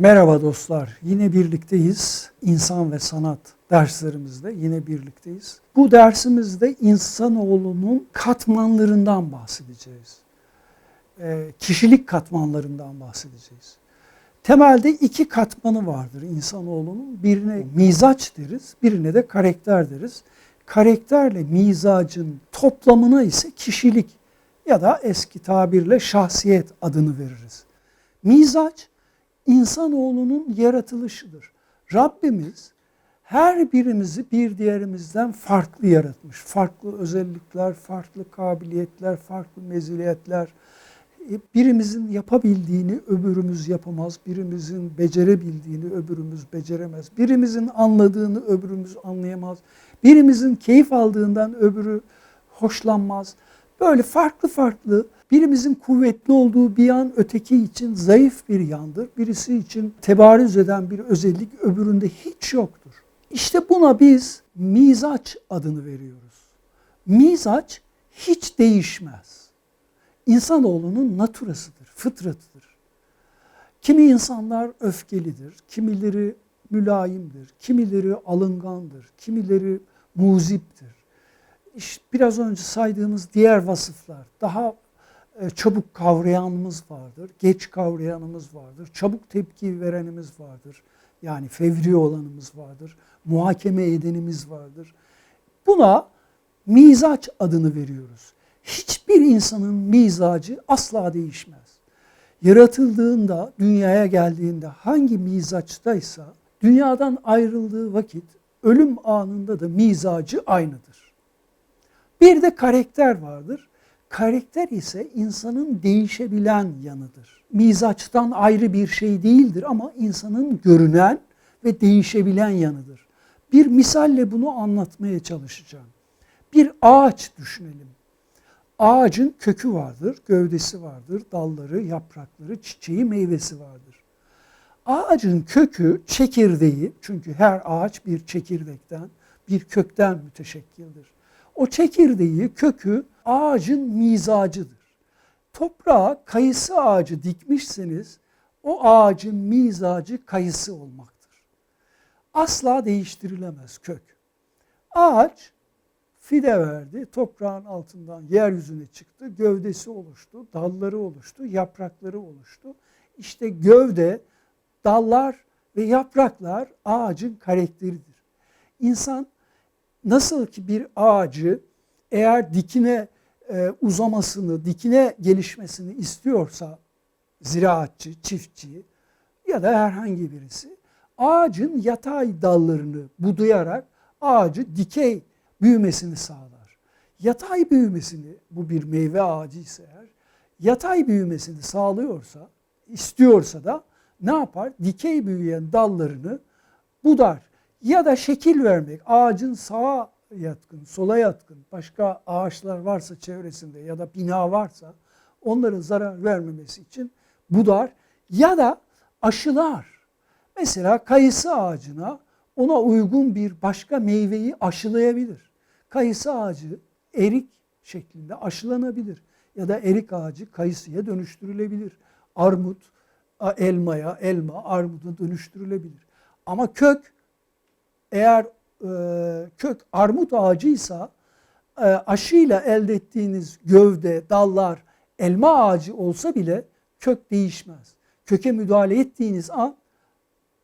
Merhaba dostlar. Yine birlikteyiz. İnsan ve sanat derslerimizde yine birlikteyiz. Bu dersimizde insanoğlunun katmanlarından bahsedeceğiz. Ee, kişilik katmanlarından bahsedeceğiz. Temelde iki katmanı vardır insanoğlunun. Birine mizaç deriz, birine de karakter deriz. Karakterle mizacın toplamına ise kişilik ya da eski tabirle şahsiyet adını veririz. Mizaç insanoğlunun yaratılışıdır. Rabbimiz her birimizi bir diğerimizden farklı yaratmış. Farklı özellikler, farklı kabiliyetler, farklı meziyetler. E, birimizin yapabildiğini öbürümüz yapamaz. Birimizin becerebildiğini öbürümüz beceremez. Birimizin anladığını öbürümüz anlayamaz. Birimizin keyif aldığından öbürü hoşlanmaz. Böyle farklı farklı birimizin kuvvetli olduğu bir yan öteki için zayıf bir yandır. Birisi için tebarüz eden bir özellik öbüründe hiç yoktur. İşte buna biz mizaç adını veriyoruz. Mizaç hiç değişmez. İnsanoğlunun naturasıdır, fıtratıdır. Kimi insanlar öfkelidir, kimileri mülayimdir, kimileri alıngandır, kimileri muziptir. Biraz önce saydığımız diğer vasıflar daha e, çabuk kavrayanımız vardır, geç kavrayanımız vardır, çabuk tepki verenimiz vardır. Yani fevri olanımız vardır, muhakeme edenimiz vardır. Buna mizaç adını veriyoruz. Hiçbir insanın mizacı asla değişmez. Yaratıldığında, dünyaya geldiğinde hangi mizaçtaysa dünyadan ayrıldığı vakit ölüm anında da mizacı aynıdır. Bir de karakter vardır. Karakter ise insanın değişebilen yanıdır. Mizaçtan ayrı bir şey değildir ama insanın görünen ve değişebilen yanıdır. Bir misalle bunu anlatmaya çalışacağım. Bir ağaç düşünelim. Ağacın kökü vardır, gövdesi vardır, dalları, yaprakları, çiçeği, meyvesi vardır. Ağacın kökü, çekirdeği, çünkü her ağaç bir çekirdekten, bir kökten müteşekkildir. O çekirdeği, kökü ağacın mizacıdır. Toprağa kayısı ağacı dikmişseniz o ağacın mizacı kayısı olmaktır. Asla değiştirilemez kök. Ağaç fide verdi, toprağın altından yeryüzüne çıktı, gövdesi oluştu, dalları oluştu, yaprakları oluştu. İşte gövde, dallar ve yapraklar ağacın karakteridir. İnsan nasıl ki bir ağacı eğer dikine e, uzamasını, dikine gelişmesini istiyorsa ziraatçı, çiftçi ya da herhangi birisi ağacın yatay dallarını budayarak ağacı dikey büyümesini sağlar. Yatay büyümesini, bu bir meyve ağacı ise eğer, yatay büyümesini sağlıyorsa, istiyorsa da ne yapar? Dikey büyüyen dallarını budar. Ya da şekil vermek, ağacın sağa yatkın, sola yatkın, başka ağaçlar varsa çevresinde ya da bina varsa onların zarar vermemesi için budar ya da aşılar. Mesela kayısı ağacına ona uygun bir başka meyveyi aşılayabilir. Kayısı ağacı erik şeklinde aşılanabilir ya da erik ağacı kayısıya dönüştürülebilir. Armut elmaya, elma armuda dönüştürülebilir. Ama kök eğer e, kök armut ağacıysa e, aşıyla elde ettiğiniz gövde, dallar elma ağacı olsa bile kök değişmez. Köke müdahale ettiğiniz an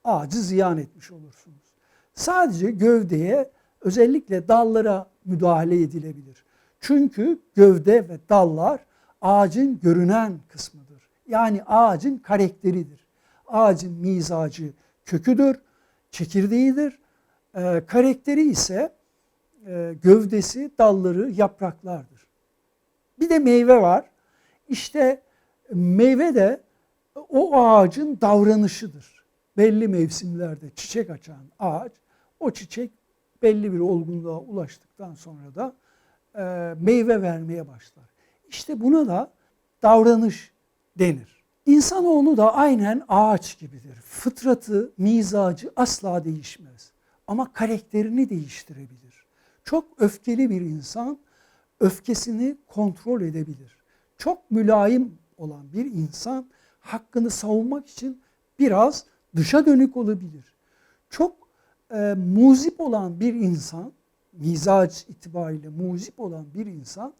ağacı ziyan etmiş olursunuz. Sadece gövdeye özellikle dallara müdahale edilebilir. Çünkü gövde ve dallar ağacın görünen kısmıdır. Yani ağacın karakteridir. Ağacın mizacı köküdür, çekirdeğidir e, karakteri ise e, gövdesi, dalları, yapraklardır. Bir de meyve var. İşte meyve de o ağacın davranışıdır. Belli mevsimlerde çiçek açan ağaç, o çiçek belli bir olgunluğa ulaştıktan sonra da e, meyve vermeye başlar. İşte buna da davranış denir. İnsanoğlu da aynen ağaç gibidir. Fıtratı, mizacı asla değişmez ama karakterini değiştirebilir. Çok öfkeli bir insan öfkesini kontrol edebilir. Çok mülayim olan bir insan hakkını savunmak için biraz dışa dönük olabilir. Çok e, muzip olan bir insan, mizaç itibariyle muzip olan bir insan,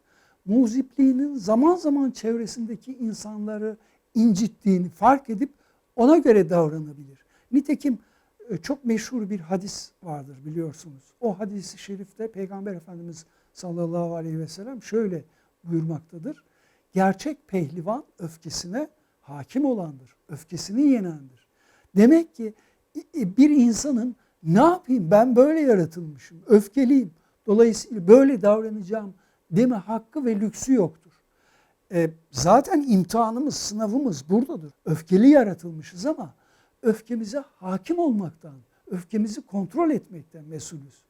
muzipliğinin zaman zaman çevresindeki insanları incittiğini fark edip ona göre davranabilir. Nitekim çok meşhur bir hadis vardır biliyorsunuz. O hadisi şerifte Peygamber Efendimiz sallallahu aleyhi ve sellem şöyle buyurmaktadır. Gerçek pehlivan öfkesine hakim olandır. Öfkesini yenendir. Demek ki bir insanın ne yapayım ben böyle yaratılmışım, öfkeliyim. Dolayısıyla böyle davranacağım deme hakkı ve lüksü yoktur. E, zaten imtihanımız, sınavımız buradadır. Öfkeli yaratılmışız ama öfkemize hakim olmaktan, öfkemizi kontrol etmekten mesulüz.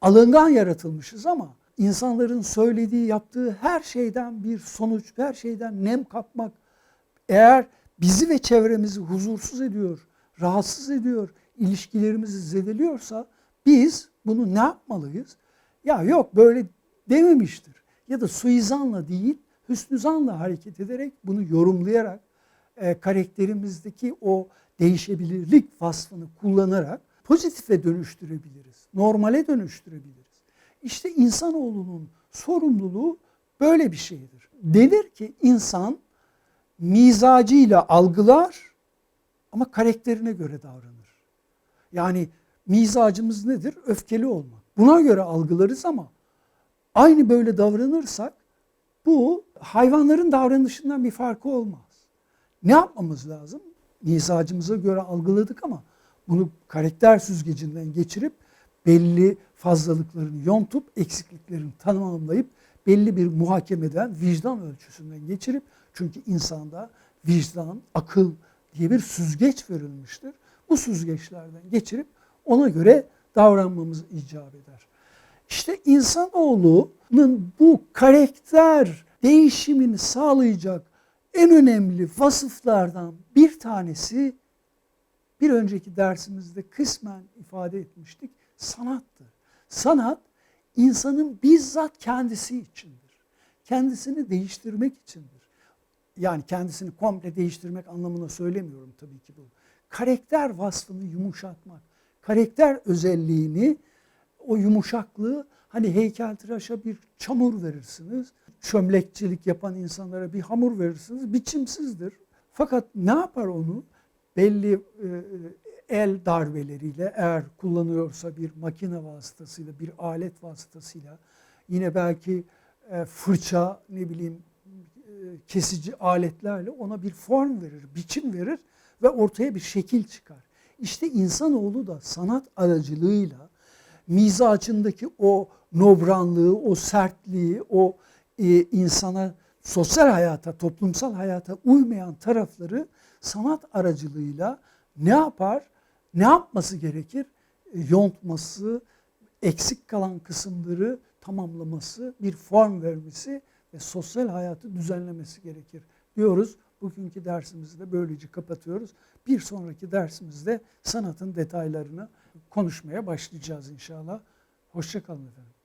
Alıngan yaratılmışız ama insanların söylediği, yaptığı her şeyden bir sonuç, her şeyden nem kapmak eğer bizi ve çevremizi huzursuz ediyor, rahatsız ediyor, ilişkilerimizi zedeliyorsa biz bunu ne yapmalıyız? Ya yok böyle dememiştir. Ya da suizanla değil, hüsnü zanla hareket ederek bunu yorumlayarak e, karakterimizdeki o değişebilirlik vasfını kullanarak pozitife dönüştürebiliriz. Normale dönüştürebiliriz. İşte insanoğlunun sorumluluğu böyle bir şeydir. Denir ki insan mizacıyla algılar ama karakterine göre davranır. Yani mizacımız nedir? Öfkeli olmak. Buna göre algılarız ama aynı böyle davranırsak bu hayvanların davranışından bir farkı olmaz. Ne yapmamız lazım? Mizacımıza göre algıladık ama bunu karakter süzgecinden geçirip belli fazlalıklarını yontup eksikliklerini tamamlayıp belli bir muhakemeden vicdan ölçüsünden geçirip çünkü insanda vicdan, akıl diye bir süzgeç verilmiştir. Bu süzgeçlerden geçirip ona göre davranmamız icap eder. İşte insanoğlunun bu karakter değişimini sağlayacak en önemli vasıflardan bir tanesi bir önceki dersimizde kısmen ifade etmiştik sanattır. Sanat insanın bizzat kendisi içindir. Kendisini değiştirmek içindir. Yani kendisini komple değiştirmek anlamına söylemiyorum tabii ki bu. Karakter vasfını yumuşatmak, karakter özelliğini, o yumuşaklığı hani heykeltıraşa bir çamur verirsiniz. Çömlekçilik yapan insanlara bir hamur verirsiniz. Biçimsizdir. Fakat ne yapar onu? Belli e, el darbeleriyle eğer kullanıyorsa bir makine vasıtasıyla, bir alet vasıtasıyla yine belki e, fırça ne bileyim e, kesici aletlerle ona bir form verir, biçim verir ve ortaya bir şekil çıkar. İşte insanoğlu da sanat aracılığıyla mizacındaki o nobranlığı, o sertliği, o e, insana sosyal hayata, toplumsal hayata uymayan tarafları sanat aracılığıyla ne yapar? Ne yapması gerekir? E, yontması, eksik kalan kısımları tamamlaması, bir form vermesi ve sosyal hayatı düzenlemesi gerekir diyoruz. Bugünkü dersimizi de böylece kapatıyoruz. Bir sonraki dersimizde sanatın detaylarını konuşmaya başlayacağız inşallah. Hoşçakalın efendim.